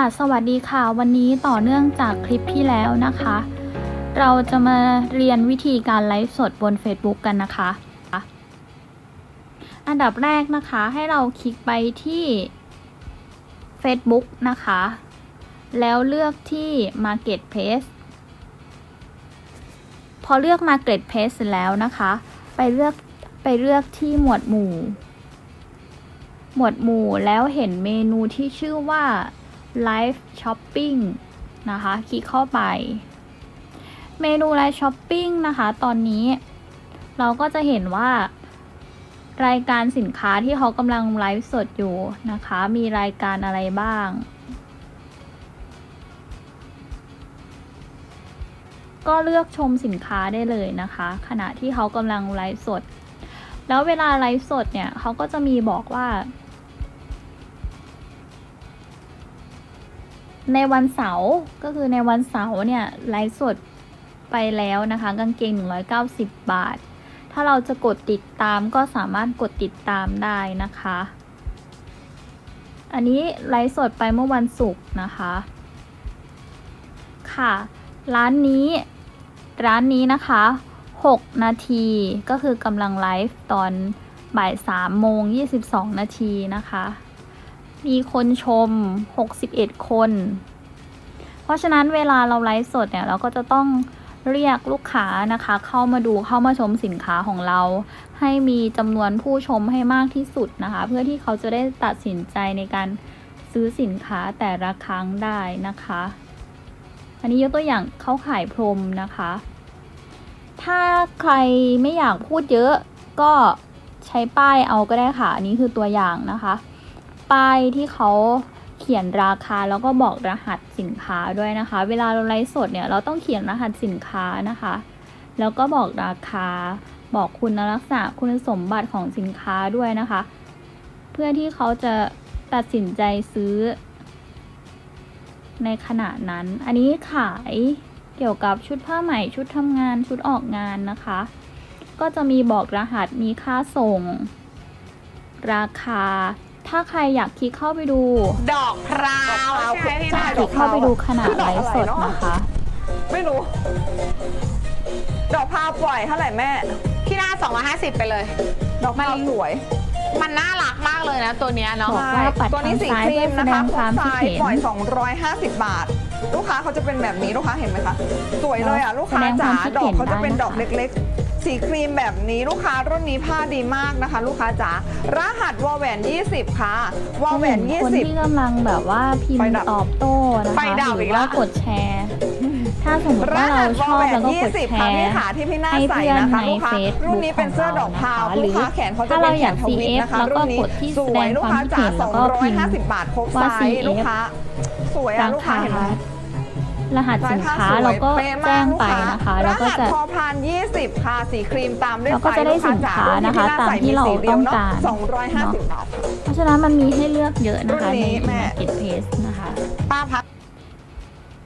ค่ะ สวัสดีค่ะ วันนี้ต่อเนื่องจากคลิปที่แล้วนะคะ เราจะมาเรียนวิธีการไลฟ์สดบน Facebook กันนะคะ อันดับแรกนะคะให้เราคลิกไปที่ Facebook นะคะ แล้วเลือกที่ Marketplace พอเลือก Marketplace เสแล้วนะคะ ไปเลือกไปเลือกที่หมวดหมู่ หมวดหมู่แล้วเห็นเมนูที่ชื่อว่า Live Shopping นะคะ คลิกเข้าไป เมนู Live Shopping นะคะ ตอนนี้เราก็จะเห็นว่ารายการสินค้าที่เขากำลังไลฟ์สดอยู่นะคะ มีรายการอะไรบ้าง ก็เลือกชมสินค้าได้เลยนะคะ ขณะที่เขากำลังไลฟ์สด แล้วเวลาไลฟ์สดเนี่ยเขาก็จะมีบอกว่า ในวันเสาร์ก็คือในวันเสาร์เนี่ยไลฟ์สดไปแล้วนะคะ กางเกง 190 บาท ถ้าเราจะกดติดตามก็สามารถกดติดตามได้นะคะ อันนี้ไลฟ์สดไปเมื่อวันศุกร์นะคะ ค่ะ ร้านนี้ร้านนี้นะคะ 6 นาทีก็คือกำลังไลฟ์ตอนบ่าย3โมง22 นาทีนะคะ มีคนชม 61 คน เพราะฉะนั้นเวลาเราไลฟ์สดเนี่ย เราก็จะต้องเรียกลูกค้านะคะ เข้ามาดูเข้ามาชมสินค้าของเรา ให้มีจำนวนผู้ชมให้มากที่สุดนะคะ เพื่อที่เขาจะได้ตัดสินใจในการซื้อสินค้าแต่ละครั้งได้นะคะ อันนี้ยกตัวอย่างเข้าขายพรมนะคะ ถ้าใครไม่อยากพูดเยอะก็ใช้ป้ายเอาก็ได้ค่ะ อันนี้คือตัวอย่างนะคะ ป้ายที่เขาเขียนราคาแล้วก็บอกรหัสสินค้าด้วยนะคะ เวลาเราไลฟ์สดเนี่ยเราต้องเขียนรหัสสินค้านะคะ แล้วก็บอกราคา บอกคุณลักษณะคุณสมบัติของสินค้าด้วยนะคะ เพื่อที่เขาจะตัดสินใจซื้อ ในขณะนั้น อันนี้ขายเกี่ยวกับชุดผ้าไหมชุดทำงานชุดออกงานนะคะ ก็จะมีบอกรหัสมีค่าส่ง ราคา ถ้าใครอยากคลิกเข้าไปดูดอกพร้าวใช่ไหมพี่จะนายคลิกเข้าไปดูขนาดไลฟ์สดนะคะ ไม่รู้ ดอกพาวปล่อยเท่าไหร่แม่ พี่นา250ไปเลย ดอกพาวสวย มันน่ารักมากเลยนะ ตัวเนี้ยเนาะบอกว่าปัดตัวนี้ทางสีซ้ายครีมนะคะเพื่อแสดงความคิดซ้ายเห็นปล่อย250 บาทลูกค้าเขาจะเป็นแบบนี้ลูกค้าเห็นไหมคะ สวยเลยอะ ลูกค้าแสดงคจ๋าวามคิดดอเห็กนเขาจะเป็นได้นะคะดอกเล็ก ๆ สีครีมแบบนี้ลูกค้ารุ่นนี้ผ้าดีมากนะคะ ลูกค้าจ๋ารหัสวอลแหวน 20 ค่ะวอลแหวนคนที่กำลังแบบว่าพิมไฟพ์ดับตอบโต้นะคะไฟดับหรือีอกแล้ว่าว กดแชร์ ถ้าสมมติรว่าเราหัสชวอลอบแหวแล้วนก็กด20แชค่ะร์พี่ขาที่พี่หน้าให้ใส่เพื่อนนะคะในลูกค้า Facebook รุ่นนี้เป็นเสื้อดอกพาวของเรานะคะลูกค้าแขนเขาจะถ้าเป็เรานแขอยากนทวิต CF นะคะแล้วก็รุ่นนี้กดที่สวยแสดงลูกค้าจ๋าความคิดเห็นแล้วก็พิมพ์250 บาทครบว่าไซส์ CF ลูกค้า สวยอะราลูกค้าคาเห็นไหม ร หัสสินค้าลยผ้เราก็สวยแจ้งไปเป๊นะคะมากแล้วก็จะรหัสพอพาน20ค่ะสีครีมตามด้วยเราก็จะได้ฟลูสินค้าจ๋นะคะรุ่ตามที่เราสีดียวต้องเนะการ250บาทเพราะฉะนั้นมันมีให้เลือกเยอะนะคะรุ่นในนี้แม่ Marketplace นะคะป้าพัก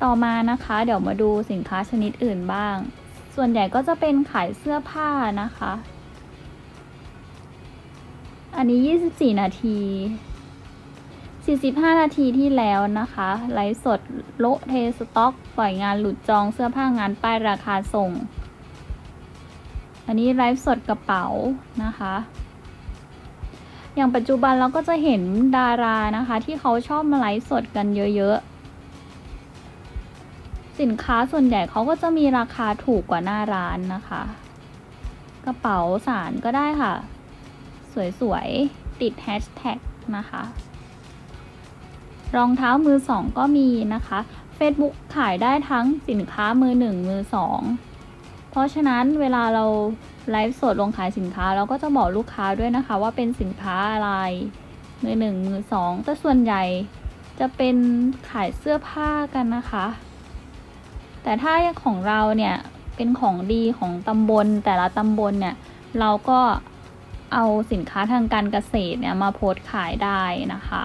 ต่อมานะคะ เดี๋ยวมาดูสินค้าชนิดอื่นบ้าง ส่วนใหญ่ก็จะเป็นขายเสื้อผ้านะคะ อันนี้ 24 นาที 45 นาทีที่แล้วนะคะ ไลฟ์สดโละเทสต็อก ปล่อยงานหลุดจองเสื้อผ้างานป้ายราคาส่ง อันนี้ไลฟ์สดกระเป๋านะคะ อย่างปัจจุบันเราก็จะเห็นดารานะคะ ที่เขาชอบมาไลฟ์สดกันเยอะๆ สินค้าส่วนใหญ่เขาก็จะมีราคาถูกกว่าหน้าร้านนะคะ กระเป๋าสารก็ได้ค่ะ สวยๆ ติดแฮชแท็กนะคะ รองเท้ามือสองก็มีนะคะ Facebook ขายได้ทั้งสินค้ามือหนึ่งมือสองเพราะฉะนั้นเวลาเราไลฟ์สดลงขายสินค้าเราก็จะบอกลูกค้าด้วยนะคะ ว่าเป็นสินค้าอะไร มือหนึ่งมือสองแต่ส่วนใหญ่จะเป็นขายเสื้อผ้ากันนะคะ แต่ถ้าของเราเนี่ยเป็นของดีของตำบลแต่ละตำบลเนี่ยเราก็เอาสินค้าทางการเกษตรเนี่ยมาโพสต์ขายได้นะคะ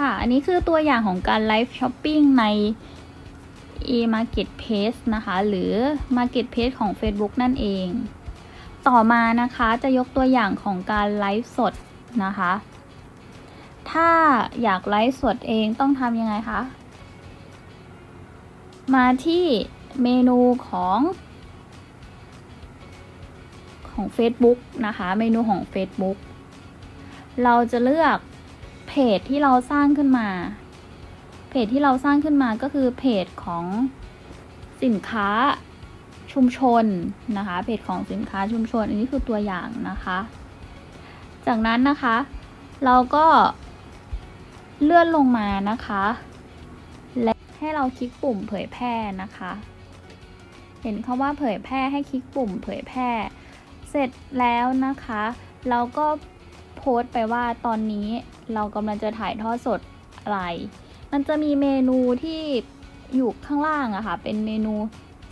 ค่ะ อันนี้คือตัวอย่างของการไลฟ์ช้อปปิ้งใน FBA Marketplace นะคะ หรือ Marketplace ของ Facebook นั่นเอง ต่อมานะคะจะยกตัวอย่างของการไลฟ์สดนะคะ ถ้าอยากไลฟ์สดเองต้องทำยังไงคะ มาที่เมนูของของ Facebook นะคะ เมนูของ Facebook เราจะเลือก เพจที่เราสร้างขึ้นมา เพจที่เราสร้างขึ้นมาก็คือเพจของสินค้าชุมชนนะคะ เพจของสินค้าชุมชน อันนี้คือตัวอย่างนะคะ จากนั้นนะคะ เราก็เลื่อนลงมานะคะ และให้เราคลิกปุ่มเผยแพร่นะคะ เห็นคำว่าเผยแพร่ให้คลิกปุ่มเผยแพร่ เสร็จแล้วนะคะ เราก็ โพสต์ไปว่าตอนนี้เรากำลังจะถ่ายทอดสดอะไร มันจะมีเมนูที่อยู่ข้างล่างอะค่ะ เป็นเมนู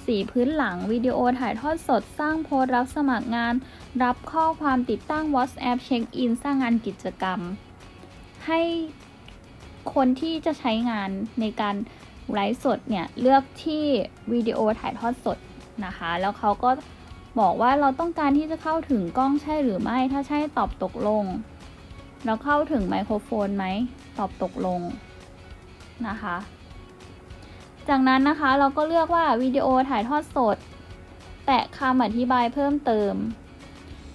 สีพื้นหลังวิดีโอถ่ายทอดสดสร้างโพสต์รับสมัครงาน รับข้อความติดตั้ง WhatsApp เช็คอินสร้างงานกิจกรรม ให้คนที่จะใช้งานในการไลฟ์สดเนี่ย เลือกที่วิดีโอถ่ายทอดสดนะคะ แล้วเขาก็ บอกว่าเราต้องการที่จะเข้าถึงกล้องใช่หรือไม่ ถ้าใช่ตอบตกลงแล้วเข้าถึงไมโครโฟนไหม ตอบตกลงนะคะ จากนั้นนะคะเราก็เลือกว่าวิดีโอถ่ายทอดสดแปะคำอธิบายเพิ่มเติม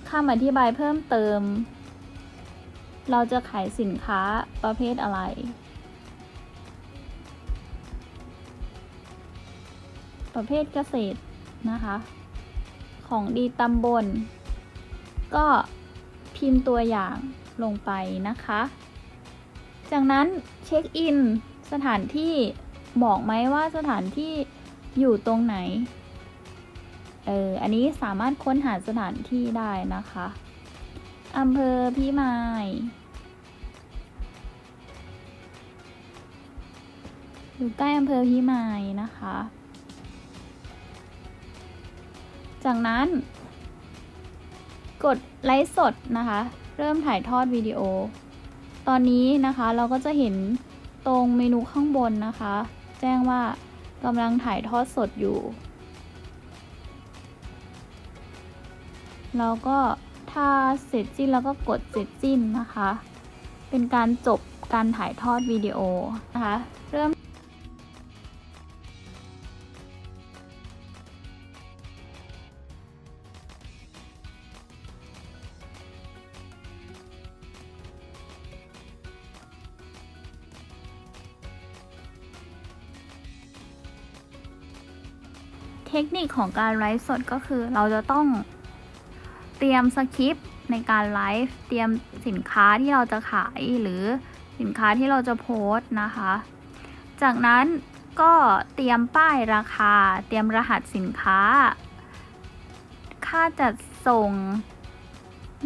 คำอธิบายเพิ่มเติม เราจะขายสินค้าประเภทอะไรประเภทเกษตรนะคะ ของดีตำบล ก็พิมพ์ตัวอย่างลงไปนะคะ จากนั้นเช็คอินสถานที่บอกไหมว่าสถานที่อยู่ตรงไหน เออ อันนี้สามารถค้นหาสถานที่ได้นะคะอำเภอพิมาย อยู่ใกล้อำเภอพิมายนะคะ จากนั้น กดไลฟ์สดนะคะ เริ่มถ่ายทอดวิดีโอ ตอนนี้นะคะเราก็จะเห็นตรงเมนูข้างบนนะคะ แจ้งว่ากำลังถ่ายทอดสดอยู่เราก็ถ้าเสร็จสิ้นแล้วก็กดเสร็จสิ้นนะคะ เป็นการจบการถ่ายทอดวิดีโอนะคะ เริ่ม เทคนิคของการไลฟ์สดก็คือเราจะต้องเตรียมสคริปต์ในการไลฟ์เตรียมสินค้าที่เราจะขายหรือสินค้าที่เราจะโพสต์นะคะ จากนั้นก็เตรียมป้ายราคา เตรียมรหัสสินค้า ค่าจัดส่ง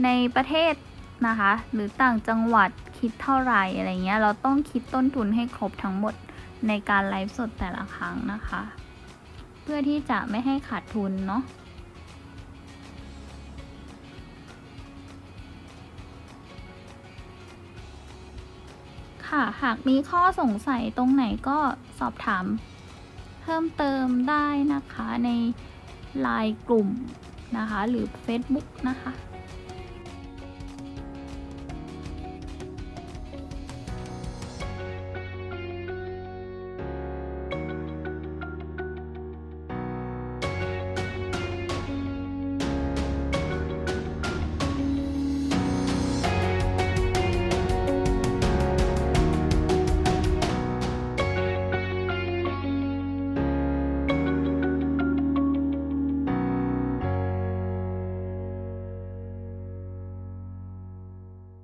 ในประเทศนะคะ หรือต่างจังหวัดคิดเท่าไหร่อะไรเงี้ย เราต้องคิดต้นทุนให้ครบทั้งหมดในการไลฟ์สดแต่ละครั้งนะคะ พื่อที่จะไม่ให้ขาดทุนเนาะค่ะ หากมีข้อสงสัยตรงไหนก็สอบถาม เพิ่มเติมได้นะคะในไลน์กลุ่มนะคะ หรือ Facebook นะคะ